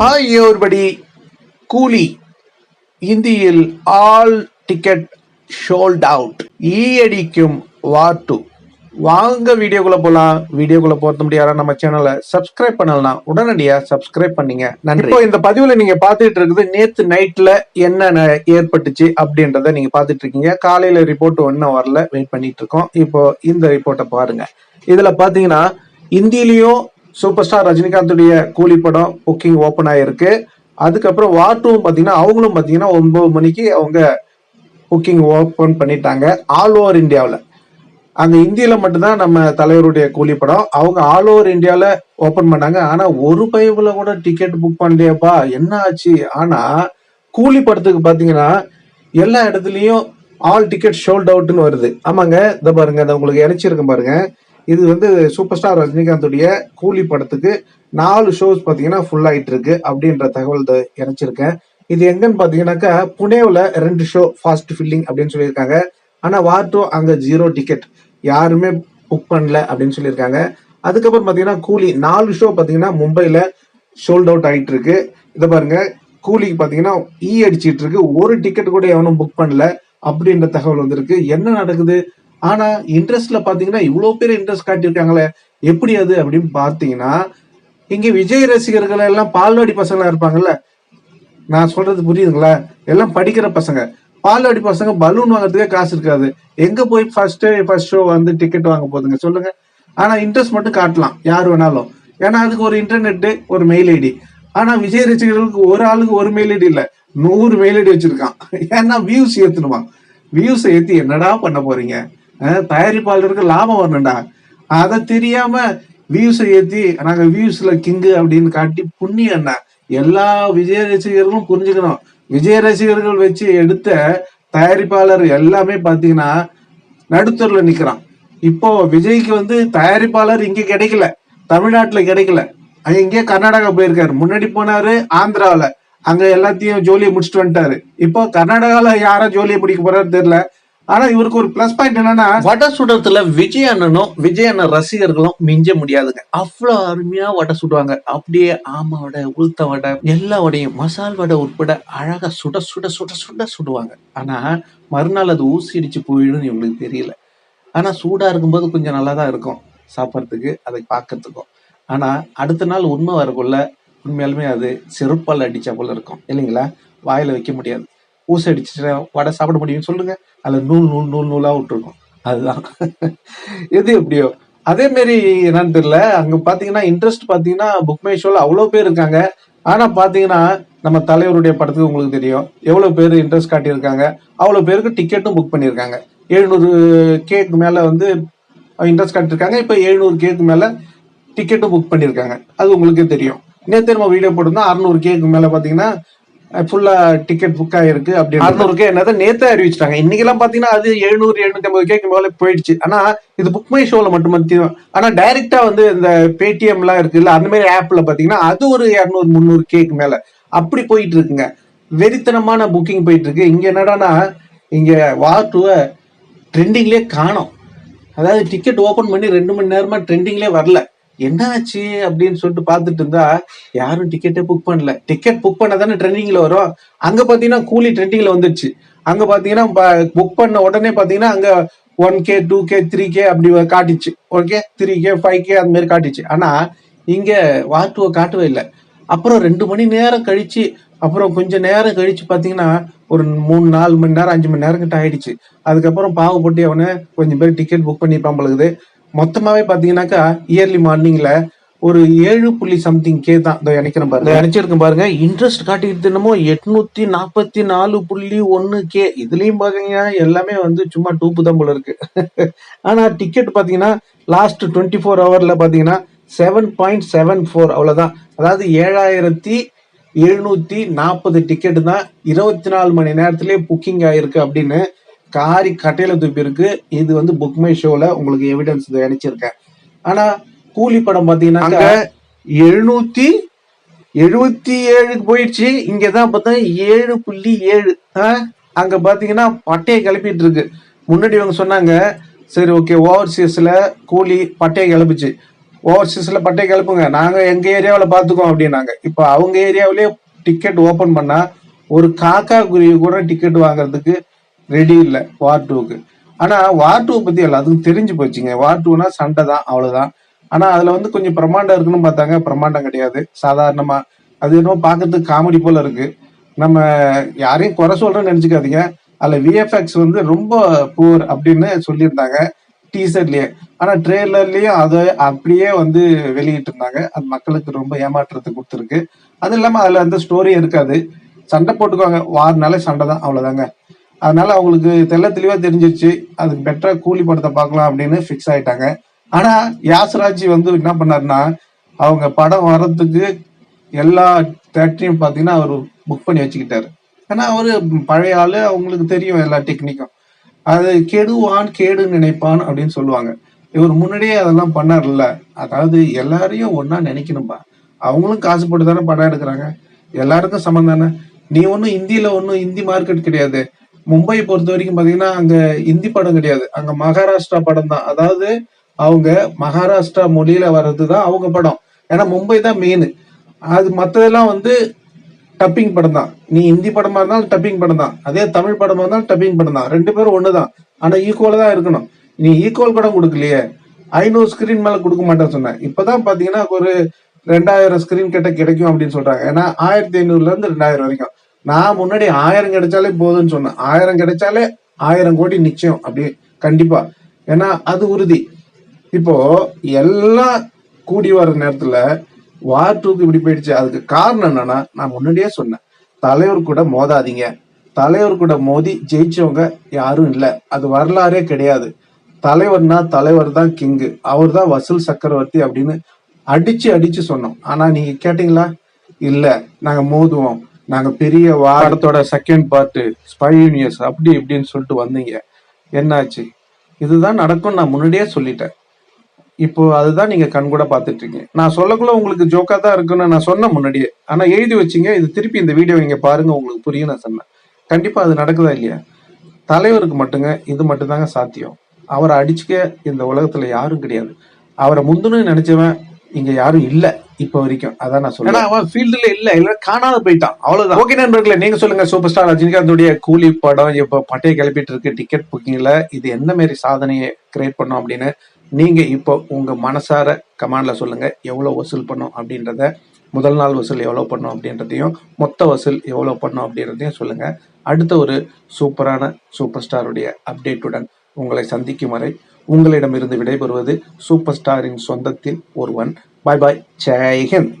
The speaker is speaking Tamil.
ஆகியோர்படி கூலி இந்தியில் ஆல் டிக்கெட் ஷோல்ட் அவுட் ஈயடிக்கும் வார் டூ வாங்க வீடியோக்குள்ள போலாம். வீடியோக்குள்ள போறது முடியாத நம்ம சேனலை சப்ஸ்கிரைப் பண்ணலாம் உடனடியா சப்ஸ்கிரைப் பண்ணீங்க. நன்றி. இப்போ இந்த பதிவுல நீங்க பாத்துட்டு இருக்குது நேத்து நைட்ல என்ன ஏற்பட்டுச்சு அப்படின்றத நீங்க பாத்துட்டு இருக்கீங்க. காலையில ரிப்போர்ட் ஒன்னும் வரல. வெயிட் பண்ணிட்டு இருக்கோம். இப்போ இந்த ரிப்போர்ட்டை பாருங்க. இதுல பாத்தீங்கன்னா இந்தியிலையும் சூப்பர் ஸ்டார் ரஜினிகாந்துடைய கூலி படம் புக்கிங் ஓப்பன் ஆயிருக்கு. அதுக்கப்புறம் வார் பார்த்தீங்கன்னா அவங்களும் பார்த்தீங்கன்னா ஒன்பது மணிக்கு அவங்க புக்கிங் ஓப்பன் பண்ணிட்டாங்க. ஆல் ஓவர் இந்தியாவில் அங்க இந்தியில மட்டும்தான் நம்ம தலைவருடைய கூலி படம். அவங்க ஆல் ஓவர் இந்தியாவில் ஓபன் பண்ணாங்க. ஆனா ஒரு பைபிள கூட டிக்கெட் புக் பண்ணலையாப்பா. என்ன ஆச்சு? ஆனா கூலி படத்துக்கு பாத்தீங்கன்னா எல்லா இடத்துலயும் ஆல் டிக்கெட் ஷோல்ட் அவுட்னு வருது. ஆமாங்க. இந்த பாருங்க. இந்த உங்களுக்கு இணைச்சிருக்கேன் பாருங்க. இது வந்து சூப்பர் ஸ்டார் ரஜினிகாந்துடைய கூலி படத்துக்கு நாலு ஷோஸ் பார்த்தீங்கன்னா ஃபுல் ஆயிட்டு இருக்கு அப்படின்ற தகவல் இணைச்சிருக்கேன். இது எங்கன்னு பார்த்தீங்கன்னாக்கா புனேவில் ரெண்டு ஷோ ஃபாஸ்ட் ஃபில்லிங் அப்படின்னு சொல்லியிருக்காங்க. ஆனால் வார் டூ அங்கே ஜீரோ டிக்கெட் யாருமே புக் பண்ணல அப்படின்னு சொல்லியிருக்காங்க. அதுக்கப்புறம் பார்த்தீங்கன்னா கூலி நாலு ஷோ பார்த்தீங்கன்னா மும்பையில் சோல்ட் அவுட் ஆகிட்டு இருக்கு இதை பாருங்க கூலிக்கு பார்த்தீங்கன்னா ஈ e அடிச்சிட்டு இருக்கு ஒரு டிக்கெட் கூட எவனும் புக் பண்ணல அப்படின்ற தகவல் வந்திருக்கு. என்ன நடக்குது? ஆனா இன்ட்ரெஸ்ட்ல பாத்தீங்கன்னா இவ்வளவு பேர் இன்ட்ரெஸ்ட் காட்டியிருக்காங்களே எப்படி அது அப்படின்னு பாத்தீங்கன்னா இங்க விஜய் ரசிகர்கள் எல்லாம் பால்வாடி பசங்களா இருப்பாங்கல்ல? நான் சொல்றது புரியுதுங்களா? எல்லாம் படிக்கிற பசங்க. பால்வாடி பசங்க பலூன் வாங்குறதுக்கே காசு இருக்காது. எங்க போய் ஃபர்ஸ்ட் ஃபர்ஸ்ட் ஷோ வந்து டிக்கெட் வாங்க போகுதுங்க சொல்லுங்க. ஆனா இன்ட்ரெஸ்ட் மட்டும் காட்டலாம் யார் வேணாலும். ஏன்னா அதுக்கு ஒரு இன்டர்நெட் ஒரு மெயில் ஐடி ஆனா விஜய் ரசிகர்களுக்கு ஒரு ஆளுக்கு ஒரு மெயில் ஐடி இல்ல. நூறு மெயில் ஐடி வச்சிருக்கான். ஏன்னா வியூஸ் ஏத்தணுமா வியூஸ் ஏத்தி என்னடா பண்ண போறீங்க? தயாரிப்பாளருக்கு லாபம் வரணும்டா. அதை தெரியாம வியூஸை ஏத்தி நாங்க வியூஸ்ல கிங்கு அப்படின்னு காட்டி புண்ணியம் எல்லா விஜய் ரசிகர்களும் புரிஞ்சுக்கணும். விஜய் ரசிகர்கள் வச்சு எடுத்த தயாரிப்பாளர் எல்லாமே பாத்தீங்கன்னா நடுத்தரில் நிக்கிறான். இப்போ விஜய்க்கு வந்து தயாரிப்பாளர் இங்க கிடைக்கல. தமிழ்நாட்டுல கிடைக்கல. இங்கே கர்நாடகா போயிருக்காரு. முன்னாடி போனாரு ஆந்திராவில். அங்க எல்லாத்தையும் ஜோலியை முடிச்சுட்டு வந்துட்டாரு. இப்போ கர்நாடகாவில் யார ஜோலியை முடிக்க போறாரு தெரியல. ஆனா இவருக்கு ஒரு பிளஸ் பாயிண்ட் என்னன்னா வட சுடத்துல விஜய் அண்ணனும் விஜய் அண்ணன் ரசிகர்களும் மிஞ்ச முடியாதுங்க. அவ்வளவு அருமையா வடை சுடுவாங்க. அப்படியே ஆமா வடை உளுத்த வடை எல்லா வடையும் மசால் வடை உட்பட அழகா சுட சுட சுட சுட சுடுவாங்க. ஆனா மறுநாள் அது ஊசி அடிச்சு போயிடும்னு இவங்களுக்கு தெரியல. ஆனா சூடா இருக்கும்போது கொஞ்சம் நல்லா தான் இருக்கும் சாப்பிட்றதுக்கு அதை பார்க்கறதுக்கும். ஆனா அடுத்த நாள் உண்மை வரக்குள்ள உண்மையாலுமே அது செருப்பால் அடிச்சா போல இருக்கும். இல்லைங்களா? வாயில வைக்க முடியாது. ஊசி அடிச்சுட்டு வடை சாப்பிட முடியும்னு சொல்லுங்க. அதுல நூல் நூல் நூல் நூலா விட்டுருக்கும். அதுதான். எது எப்படியோ. அதே மாதிரி என்னன்னு தெரியல. அங்க பாத்தீங்கன்னா இன்ட்ரெஸ்ட் பாத்தீங்கன்னா புக் மை ஷோல அவ்வளவு பேர் இருக்காங்க. ஆனா பாத்தீங்கன்னா நம்ம தலைவருடைய படத்துக்கு உங்களுக்கு தெரியும். எவ்வளவு பேர் இன்ட்ரெஸ்ட் காட்டியிருக்காங்க. அவ்வளவு பேருக்கு டிக்கெட்டும் புக் பண்ணியிருக்காங்க. எழுநூறு கேக்கு மேல வந்து இன்ட்ரெஸ்ட் காட்டியிருக்காங்க. இப்போ எழுநூறு கேக்கு மேல டிக்கெட்டும் புக் பண்ணியிருக்காங்க. அது உங்களுக்கே தெரியும். நேற்று நம்ம வீடியோ போட்டிருந்தோம். அறுநூறு கேக்கு மேல பாத்தீங்கன்னா ஃபுல்லா டிக்கெட் புக் ஆயிருக்கு. அப்படி அறுநூறு கே என்னதை? நேத்தே அறிவிச்சிட்டாங்க. இன்னைக்கு எல்லாம் பாத்தீங்கன்னா அது எழுநூறு எழுநூத்தி ஐம்பது கேக்கு மேல போயிடுச்சு. ஆனா இது புக் மை ஷோல மட்டும் மட்டும் ஆனா டைரக்டா வந்து இந்த பேடிஎம் எல்லாம் இருக்குல்ல அந்த மாதிரி ஆப்ல பாத்தீங்கன்னா அது ஒரு இரநூறு முந்நூறு கேக்கு மேல. அப்படி போயிட்டு இருக்குங்க. வெறித்தனமான புக்கிங் போயிட்டு இருக்கு. இங்க என்னடான்னா இங்க வார் டூவை ட்ரெண்டிங்லேயே காணும். அதாவது டிக்கெட் ஓபன் பண்ணி ரெண்டு மணி நேரமா ட்ரெண்டிங்லேயே வரல. என்னாச்சு அப்படின்னு சொல்லிட்டு பார்த்துட்டு இருந்தா யாரும் டிக்கெட்டே புக் பண்ணல. டிக்கெட் புக் பண்ண தானே ட்ரெண்டிங்ல வரும்? அங்க பாத்தீங்கன்னா கூலி ட்ரெண்டிங்ல வந்துருச்சு. அங்க பாத்தீங்கன்னா புக் பண்ண உடனே பாத்தீங்கன்னா அங்க one K two K three K அப்படி காட்டிச்சு. Okay three K five K அந்த மாதிரி காட்டிச்சு. ஆனா இங்க வாட்டுவை காட்டவே இல்லை. அப்புறம் ரெண்டு மணி நேரம் கழிச்சு அப்புறம் கொஞ்சம் நேரம் கழிச்சு பார்த்தீங்கன்னா ஒரு மூணு நாலு மணி நேரம் அஞ்சு மணி நேரம் கிட்ட ஆயிடுச்சு. அதுக்கப்புறம் பாவப்பட்டு அவனை கொஞ்சம் பேர் டிக்கெட் புக் பண்ணிருப்பான் பழகுது மொத்தமாவே பாத்தீங்கன்னாக்கா இயர்லி மார்னிங்ல ஒரு ஏழு புள்ளி சம்திங் கே தான். இதை நினைக்கிறேன் பாருங்க. நினைச்சிருக்கேன் பாருங்க. இன்ட்ரெஸ்ட் காட்டிக்கிட்டு என்னமோ எட்நூத்தி நாற்பத்தி நாலு புள்ளி ஒன்னு கே இதுலயும் பாத்தீங்கன்னா எல்லாமே வந்து சும்மா டூப்பு தான் போல இருக்கு. ஆனா டிக்கெட் பாத்தீங்கன்னா லாஸ்ட் டுவெண்ட்டி ஃபோர் ஹவர்ல பாத்தீங்கன்னா செவன் பாயிண்ட் செவன் ஃபோர் அவ்வளவுதான். அதாவது ஏழாயிரத்தி எழுநூத்தி நாற்பது டிக்கெட் தான் இருபத்தி நாலு மணி நேரத்திலே புக்கிங் ஆயிருக்கு அப்படின்னு காரி கட்டையில தூப்பி இருக்கு இது வந்து புக் மை ஷோல உங்களுக்கு எவிடன்ஸ் இணைச்சிருக்கேன் ஆனா கூலி படம் பாத்தீங்கன்னா எழுநூத்தி எழுபத்தி ஏழுக்கு போயிடுச்சு இங்கதான் பார்த்தா ஏழு புள்ளி ஏழு? அங்க பாத்தீங்கன்னா பட்டையை கிளப்பிட்டு இருக்கு. முன்னாடி இவங்க சொன்னாங்க சரி ஓகே ஓவர்சீஸ்ல கூலி பட்டையை கிளப்பிச்சு. ஓவர்சீஸில் பட்டை கிளப்புங்க. நாங்கள் எங்கள் ஏரியாவில் பார்த்துக்கோம் அப்படின்னாங்க. இப்போ அவங்க ஏரியாவிலே டிக்கெட் ஓப்பன் பண்ணால் ஒரு காக்கா குருவி கூட டிக்கெட் வாங்குறதுக்கு ரெடி இல்லை வார் டூக்கு ஆனால் வார் டூ பற்றி எல்லாத்துக்கும் தெரிஞ்சு போச்சுங்க. வார் டூனா சண்டை தான் அவ்வளோதான் ஆனால் அதில் வந்து கொஞ்சம் பிரம்மாண்டம் இருக்குன்னு பார்த்தாங்க. பிரம்மாண்டம் கிடையாது. சாதாரணமாக அது என்னமோ பார்க்கறதுக்கு காமெடி போல் இருக்குது நம்ம யாரையும் குறை சொல்கிறேன்னு நினச்சிக்காதீங்க. அதில் விஎஃப்எக்ஸ் வந்து ரொம்ப பூர் அப்படின்னு சொல்லியிருந்தாங்க டீசர்லயே ஆனா ட்ரெய்லர்லயும் அதை அப்படியே வந்து வெளியிட்டு இருந்தாங்க. அது மக்களுக்கு ரொம்ப ஏமாற்றத்தை கொடுத்துருக்கு. அது இல்லாம அதுல அந்த ஸ்டோரி இருக்காது. சண்டை போட்டுக்குவாங்க. வாரினாலே சண்டை தான் அவ்வளவுதாங்க. அதனால அவங்களுக்கு தெல்ல தெளிவா தெரிஞ்சிருச்சு. அதுக்கு பெட்டரா கூலி படத்தை பார்க்கலாம் அப்படின்னு ஃபிக்ஸ் ஆயிட்டாங்க. ஆனா யாசராஜி வந்து என்ன பண்ணாருன்னா அவங்க படம் வர்றதுக்கு எல்லா தேட்டரையும் பார்த்தீங்கன்னா அவர் புக் பண்ணி வச்சுக்கிட்டாரு. ஏன்னா அவரு பழைய ஆளு அவங்களுக்கு தெரியும் எல்லா டெக்னிக்கும் அது கெடுவான் கேடு நினைப்பான் அப்படின்னு சொல்லுவாங்க. இவர் முன்னாடியே அதெல்லாம் பண்ணார்ல அதாவது எல்லாரையும் ஒன்னா நினைக்கணும்பா. அவங்களும் காசு போட்டு தானே படம் எடுக்கிறாங்க. எல்லாருக்கும் சமம் தானே. நீ ஒன்றும் இந்தியில ஒன்றும் இந்தி மார்க்கெட் கிடையாது. மும்பையை பொறுத்த வரைக்கும் பாத்தீங்கன்னா அங்க இந்தி படம் கிடையாது. அங்க மகாராஷ்டிரா படம் தான். அதாவது அவங்க மகாராஷ்டிரா மொழியில வர்றது தான் அவங்க படம். ஏன்னா மும்பை தான் மெயின் அது மற்றதெல்லாம் வந்து டப்பிங் படம் தான். நீ ஹிந்தி படமா இருந்தாலும் டப்பிங் படம் தான். அதே தமிழ் படமா இருந்தாலும் டப்பிங் படம் தான். ரெண்டு பேரும் ஒண்ணுதான் ஆனா ஈக்குவலா தான் இருக்கணும். நீ ஈக்குவல் படம் கொடுக்கலையே. ஐநூறு ஸ்கிரீன் மேல கொடுக்க மாட்டேன்னு சொன்னேன். இப்பதான் பாத்தீங்கன்னா ஒரு ரெண்டாயிரம் ஸ்கிரீன் கிட்ட கிடைக்கும் அப்படின்னு சொல்றாங்க. ஏன்னா ஆயிரத்தி ஐநூறுல இருந்து ரெண்டாயிரம் வரைக்கும். நான் முன்னாடி ஆயிரம் கிடைச்சாலே போதும்னு சொன்னேன். ஆயிரம் கிடைச்சாலே ஆயிரம் கோடி நிச்சயம். அப்படி கண்டிப்பா. ஏன்னா அது உறுதி. இப்போ எல்லாம் கூடி வர நேரத்துல வார் டூக்கு இப்படி போயிடுச்சு. அதுக்கு காரணம் என்னன்னா நான் முன்னாடியே சொன்னேன். தலைவர் கூட மோதாதீங்க. தலைவர் கூட மோதி ஜெயிச்சவங்க யாரும் இல்லை. அது வரலாறே கிடையாது. தலைவர்னா தலைவர் தான் கிங்கு அவர் தான் வசூல் சக்கரவர்த்தி அப்படின்னு அடிச்சு அடிச்சு சொன்னோம். ஆனா நீங்க கேட்டீங்களா? இல்ல. நாங்க மோதுவோம். நாங்க பெரிய வாரத்தோட செகண்ட் பார்ட் ஸ்பை யூனியர்ஸ் அப்படி இப்படின்னு சொல்லிட்டு வந்தீங்க. என்னாச்சு? இதுதான் நடக்கும் நான் முன்னாடியே சொல்லிட்டேன். இப்போ அதுதான் நீங்க கண்கூட பாத்துட்டு இருக்கீங்க. நான் சொல்லக்குள்ள உங்களுக்கு ஜோக்கா தான் இருக்குன்னு நான் சொன்னேன் முன்னாடியே. ஆனா எழுதி வச்சீங்க. இது திருப்பி இந்த வீடியோ நீங்க பாருங்க உங்களுக்கு புரியும் நான் சொன்னேன். கண்டிப்பா அது நடக்குதா இல்லையா? தலைவருக்கு மட்டுங்க இது மட்டும்தாங்க சாத்தியம். அவரை அடிச்சுக்க இந்த உலகத்துல யாரும் கிடையாது. அவரை முந்துன்னு நினைச்சவன் இங்க யாரும் இல்ல இப்ப வரைக்கும். அதான் நான் சொல்றேன். அவன் ஃபீல்டுல இல்ல. இல்ல காணாத போயிட்டான். அவ்வளவுதான். ஓகே நண்பர்களே நீங்க சொல்லுங்க. சூப்பர் ஸ்டார் ரஜினிகாந்தோடைய கூலி படம் இப்ப பட்டையை கிளப்பிட்டு இருக்கு. டிக்கெட் புக்கிங்ல இது என்ன மாதிரி சாதனையை கிரியேட் பண்ணும் அப்படின்னு நீங்க இப்போ உங்க மனசார கமாண்ட்ல சொல்லுங்க. எவ்வளவு வசூல் பண்ணும் அப்படின்றத முதல் நாள் வசூல் எவ்வளவு பண்ணும் அப்படின்றதையும் மொத்த வசூல் எவ்வளவு பண்ணும் அப்படின்றதையும் சொல்லுங்க. அடுத்த ஒரு சூப்பரான சூப்பர் ஸ்டாருடைய அப்டேட்டுடன் உங்களை சந்திக்கும் வரை உங்களிடமிருந்து விடைபெறுவது சூப்பர் ஸ்டாரின் சொந்தத்தில் ஒருவன். பாய் பாய் ஜெய்ஹிந்த்